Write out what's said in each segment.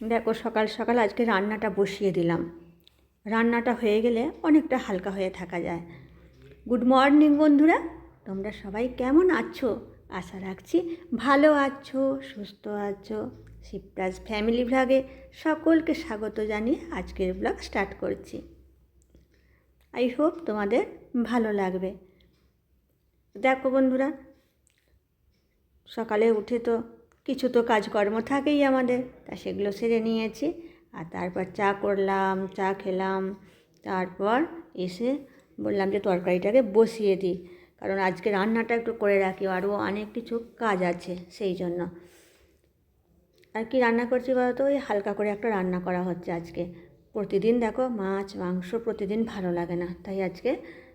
দেখো সকাল সকাল আজকে রান্নাটা বসিয়ে দিলাম। রান্নাটা হয়ে গেলে অনেকটা হালকা হয়ে থাকা যায়। গুড মর্নিং বন্ধুরা, তোমরা সবাই কেমন আছো? আশা রাখছি ভালো আছো, সুস্থ আছো। শিবরাজ ফ্যামিলি ভ্লগে সকলকে স্বাগত জানিয়ে আজকের ব্লগ স্টার্ট করছি। আই হোপ তোমাদের ভালো লাগবে। দেখো বন্ধুরা, সকালে উঠে তো কিছু তো কাজকর্ম থাকেই আমাদের, তা সেগুলো সেরে নিয়েছি। আর তারপর চা করলাম, চা খেলাম, তারপর এসে বললাম যে তরকারিটাকে বসিয়ে দিই। কারণ আজকে রান্নাটা একটু করে রাখি, আরও অনেক কিছু কাজ আছে সেই জন্য। আর কি রান্না করছি বলতো? ওই হালকা করে একটা রান্না করা হচ্ছে আজকে। প্রতিদিন দেখো মাছ, মাংস প্রতিদিন ভালো লাগে না। তাই আজকে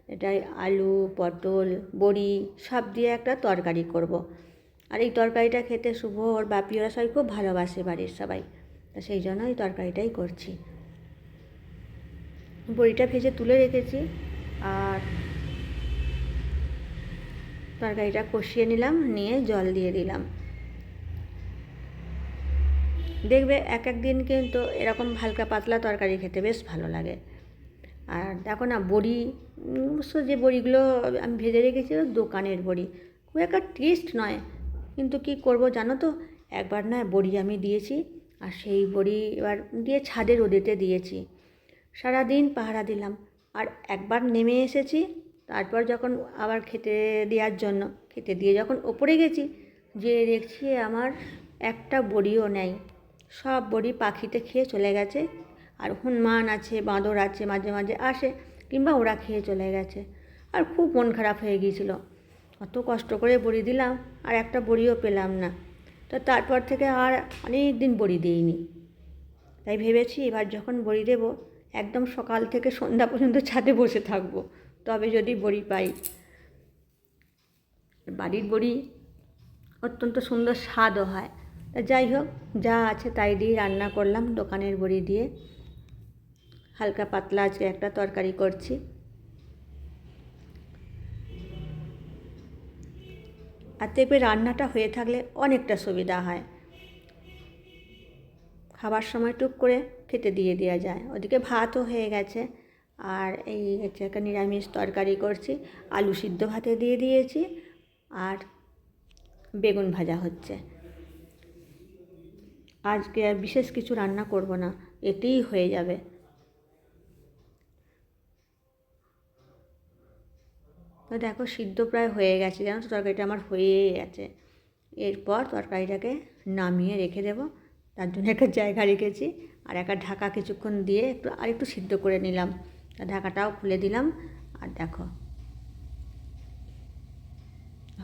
এটাই আলু, পটল, বড়ি সব দিয়ে একটা তরকারি করব। আর এই তরকারিটা খেতে শুভ, ওর বাপি ওরা সবাই খুব ভালোবাসে বাড়ির সবাই। তা সেই জন্য এই তরকারিটাই করছি। বড়িটা ভেজে তুলে রেখেছি আর তরকারিটা কষিয়ে নিলাম, নিয়ে জল দিয়ে দিলাম। দেখবে এক এক দিন কিন্তু এরকম হালকা পাতলা তরকারি খেতে বেশ ভালো লাগে। আর দেখো না, বড়ি অবশ্য যে বড়িগুলো আমি ভেজে রেখেছি দোকানের বড়ি। খুব একটা টেস্ট নয়। কিন্তু কি করব জানো তো? একবার না বড়ি আমি দিয়েছি, আর সেই বড়ি এবার দিয়ে ছাদে রোদেতে দিয়েছি। সারা দিন পাহারা দিলাম, আর একবার নেমে এসেছি, তারপর যখন আবার খেতে দেওয়ার জন্য, খেতে দিয়ে যখন ওপরে গেছি যে দেখছি আমার একটা বড়িও নেই। সব বড়ি পাখিতে খেয়ে চলে গেছে, আর হনুমান আছে, বাঁদর আছে, মাঝে মাঝে আসে, কিংবা ওরা খেয়ে চলে গেছে। আর খুব মন খারাপ হয়ে গিয়েছিল। অত কষ্ট করে বড়ি দিলাম আর একটা বড়িও পেলাম না। তো তারপর থেকে আর অনেক দিন বড়ি দিইনি। তাই ভেবেছি এবার যখন বড়ি দেবো, একদম সকাল থেকে সন্ধ্যা পর্যন্ত ছাদে বসে থাকব। তবে যদি বড়ি পাই। বাড়ির বড়ি অত্যন্ত সুন্দর স্বাদও হয়। তা যাই হোক, যা আছে তাই দিয়ে রান্না করলাম দোকানের বড়ি দিয়ে। হালকা পাতলা আজকে একটা তরকারি করছি। আর দেখবে রান্নাটা হয়ে থাকলে অনেকটা সুবিধা হয়। খাবার সময় টুক করে খেতে দিয়ে দেওয়া যায়। ওদিকে ভাতও হয়ে গেছে। আর এই হচ্ছে একটা নিরামিষ তরকারি করছি। আলু সিদ্ধ ভাতে দিয়ে দিয়েছি আর বেগুন ভাজা হচ্ছে। আজকে আর বিশেষ কিছু রান্না করব না। এতেই হয়ে যাবে তো দেখো সিদ্ধ প্রায় হয়ে গেছে। জানো তো তরকারিটা আমার হয়েই গেছে। এরপর তরকারিটাকে নামিয়ে রেখে দেব। তার জন্য একটা জায়গা রেখেছি আর একটা ঢাকা কিছুক্ষণ দিয়ে একটু আর একটু সিদ্ধ করে নিলাম। ঢাকাটাও খুলে দিলাম। আর দেখো।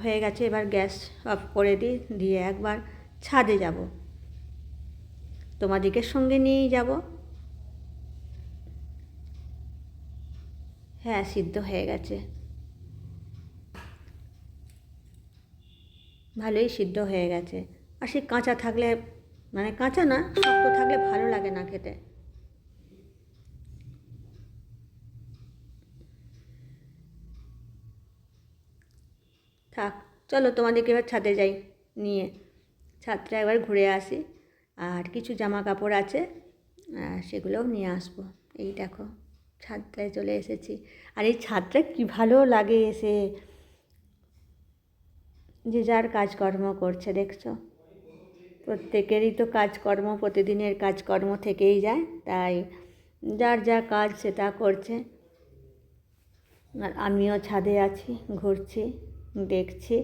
হয়ে গেছে। এবার গ্যাস অফ করে দিই। দিয়ে একবার ছাদে যাব। তোমাদেরকে সঙ্গে নিয়েই যাব। হ্যাঁ সিদ্ধ হয়ে গেছে। ভালোই সিদ্ধ হয়ে গেছে। আর সে কাঁচা থাকলে মানে কাঁচা না, শক্ত থাকলে ভালো লাগে না খেতে। থাক, চলো তোমাদেরকে এবার ছাদে যাই, নিয়ে। ছাদটা একবার ঘুরে আসি। আর কিছু জামা কাপড় আছে সেগুলোও নিয়ে আসব। এই দেখো, ছাদটায় চলে এসেছি। আর এই ছাদটা কী ভালো লাগে এসে। যে যার কাজকর্ম করছে, দেখছ? প্রত্যেকেরই তো কাজকর্ম, প্রতিদিনের কাজকর্ম থেকেই যায়, তাই যার যা কাজ সেটা করছে। আর আমিও ছাদে আছি, ঘুরছি, দেখছি।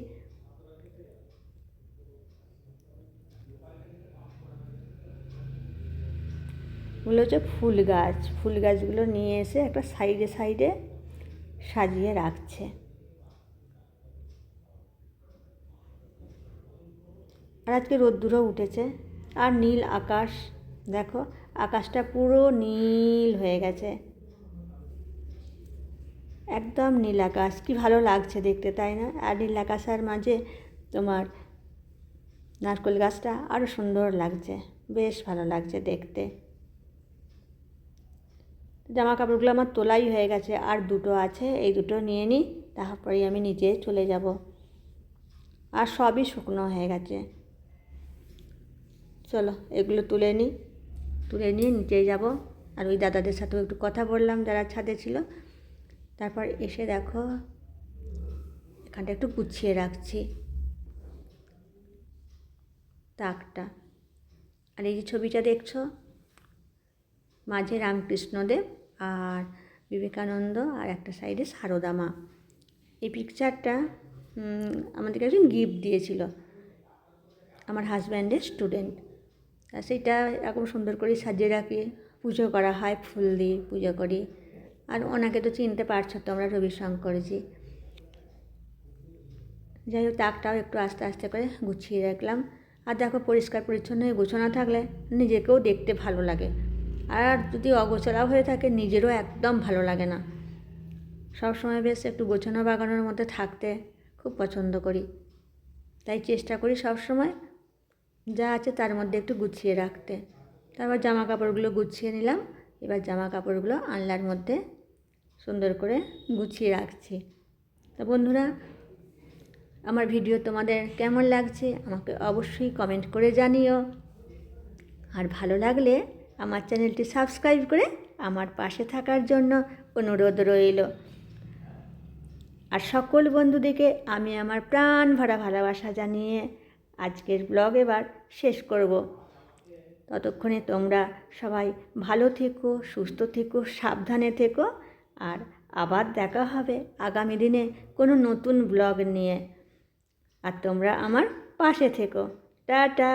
ওগুলো হচ্ছে ফুল গাছ, ফুল গাছগুলো নিয়ে এসে একটা সাইডে সাইডে সাজিয়ে রাখছে। আর আজকে রোদ্দুরও উঠেছে। আর নীল আকাশ, দেখো, আকাশটা পুরো নীল হয়ে গেছে। একদম নীল আকাশ। কী ভালো লাগছে দেখতে, তাই না? আর নীল আকাশের মাঝে তোমার নারকেল গাছটা আরও সুন্দর লাগছে। বেশ ভালো লাগছে দেখতে। জামা কাপড়গুলো আমার তোলাই হয়ে গেছে। আর দুটো আছে, এই দুটো নিয়ে নিই, তারপরেই আমি নিচে চলে যাব। আর সবই শুকনো হয়ে গেছে। চলো, এগুলো তুলে নিই। তুলে নিয়ে নিচে যাব। আর ওই দাদাদের সাথেও একটু কথা বললাম, যারা ছাদে ছিল। তারপর এসে দেখো, এখানটা একটু গুছিয়ে রাখছি। তাকটা। আর এই যে ছবিটা দেখছ, মাঝে রামকৃষ্ণদেব আর বিবেকানন্দ আর একটা সাইডে সারদা মা। এই পিকচারটা আমাদেরকে একজন গিফট দিয়েছিল, আমার হাজব্যান্ডের স্টুডেন্ট সেইটা এরকম সুন্দর করে সাজিয়ে রাখি। পুজো করা হয়, ফুল দিয়ে পুজো করি। আর ওনাকে তো চিনতে পারছ তো, আমরা রবিশঙ্করজি। যাই হোক, তাকটাও একটু আস্তে আস্তে করে গুছিয়ে রাখলাম। আর দেখো, পরিষ্কার পরিচ্ছন্ন হয়ে গোছানো থাকলে নিজেকেও দেখতে ভালো লাগে। আর যদি অগোছালা হয়ে থাকে, নিজেরও একদম ভালো লাগে না। সবসময় বেশ একটু গোছানো বাগানোর মধ্যে থাকতে খুব পছন্দ করি। তাই চেষ্টা করি সবসময় যা আছে তার মধ্যে একটু গুছিয়ে রাখতে। তারপর জামা কাপড়গুলো গুছিয়ে নিলাম। এবার জামা কাপড়গুলো আনলার মধ্যে সুন্দর করে গুছিয়ে রাখছি। তা বন্ধুরা, আমার ভিডিও তোমাদের কেমন লাগছে আমাকে অবশ্যই কমেন্ট করে জানিও। আর ভালো লাগলে আমার চ্যানেলটি সাবস্ক্রাইব করে আমার পাশে থাকার জন্য অনুরোধ রইল। আর সকল বন্ধুদেরকে আমি আমার প্রাণ ভরা ভালোবাসা জানিয়ে আজকের ব্লগ এবার শেষ করব। ততক্ষণে তোমরা সবাই ভালো থেকো, সুস্থ থেকো, সাবধানে থেকো আর আবার দেখা হবে আগামী দিনে কোনো নতুন ব্লগ নিয়ে। আর তোমরা আমার পাশে থেকো। টাটা!